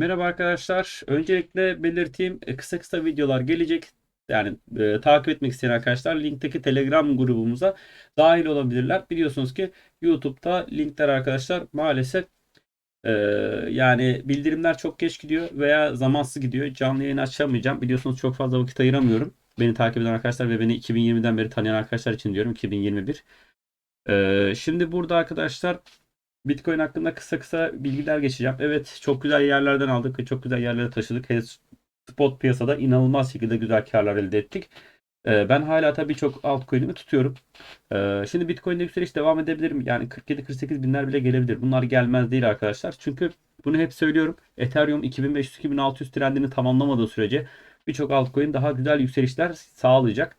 Merhaba arkadaşlar. Öncelikle belirteyim e, kısa kısa videolar gelecek. Yani e, takip etmek isteyen arkadaşlar linkteki Telegram grubumuza dahil olabilirler. Biliyorsunuz ki YouTube'da linkler arkadaşlar maalesef e, yani bildirimler çok geç gidiyor veya zamansız gidiyor. Canlı yayın açamayacağım. Biliyorsunuz çok fazla vakit ayıramıyorum. Beni takip eden arkadaşlar ve beni 2020'den beri tanıyan arkadaşlar için diyorum 2021. E, şimdi burada arkadaşlar Bitcoin hakkında kısa kısa bilgiler geçeceğim. Evet çok güzel yerlerden aldık ve çok güzel yerlere taşıdık. Hele spot piyasada inanılmaz şekilde güzel karlar elde ettik. Ee, Ben hala tabii çok altcoin'imi tutuyorum. Ee, Şimdi Bitcoin'de yükseliş devam edebilir mi? Yani 47-48 binler bile gelebilir. Bunlar gelmez değil arkadaşlar. Çünkü bunu hep söylüyorum. Ethereum 2500-2600 trendini tamamlamadığı sürece birçok altcoin daha güzel yükselişler sağlayacak.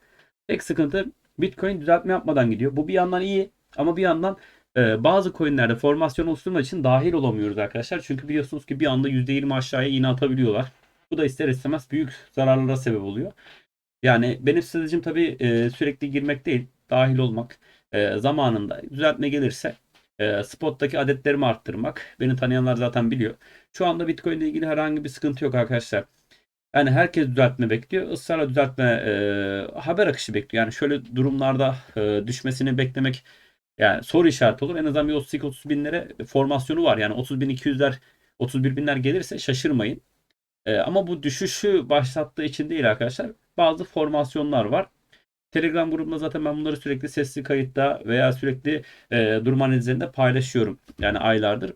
Tek sıkıntı Bitcoin düzeltme yapmadan gidiyor. Bu bir yandan iyi ama bir yandan ee, bazı coinlerde formasyon oluşturmak için dahil olamıyoruz arkadaşlar. Çünkü biliyorsunuz ki bir anda %20 aşağıya iğne atabiliyorlar. Bu da ister istemez büyük zararlara sebep oluyor. Yani benim stratejim tabii e, sürekli girmek değil, dahil olmak. E, zamanında düzeltme gelirse e, spot'taki adetlerimi arttırmak. Beni tanıyanlar zaten biliyor. Şu anda Bitcoin ile ilgili herhangi bir sıkıntı yok arkadaşlar. Yani herkes düzeltme bekliyor. Israrla düzeltme e, haber akışı bekliyor. Yani şöyle durumlarda e, düşmesini beklemek yani soru işareti olur. En azından bir 32-30 binlere formasyonu var. Yani 30 bin 200'ler 31 binler gelirse şaşırmayın. Ee, ama bu düşüşü başlattığı için değil arkadaşlar. Bazı formasyonlar var. Telegram grubunda zaten ben bunları sürekli sesli kayıtta veya sürekli e, durum analizlerinde paylaşıyorum. Yani aylardır.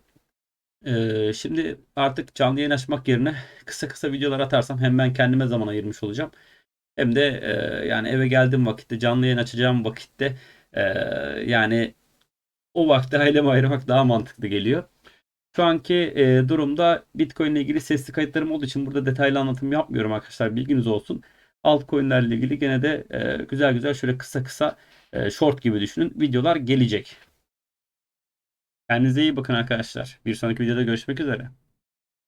Ee, şimdi artık canlı yayın açmak yerine kısa kısa videolar atarsam hem ben kendime zaman ayırmış olacağım. Hem de e, yani eve geldiğim vakitte canlı yayın açacağım vakitte e, yani o vakti aileme ayırmak daha mantıklı geliyor. Şu anki e, durumda Bitcoin ile ilgili sesli kayıtlarım olduğu için burada detaylı anlatım yapmıyorum arkadaşlar. Bilginiz olsun. Altcoin'lerle ilgili gene de e, güzel güzel şöyle kısa kısa e, short gibi düşünün. Videolar gelecek. Kendinize iyi bakın arkadaşlar. Bir sonraki videoda görüşmek üzere.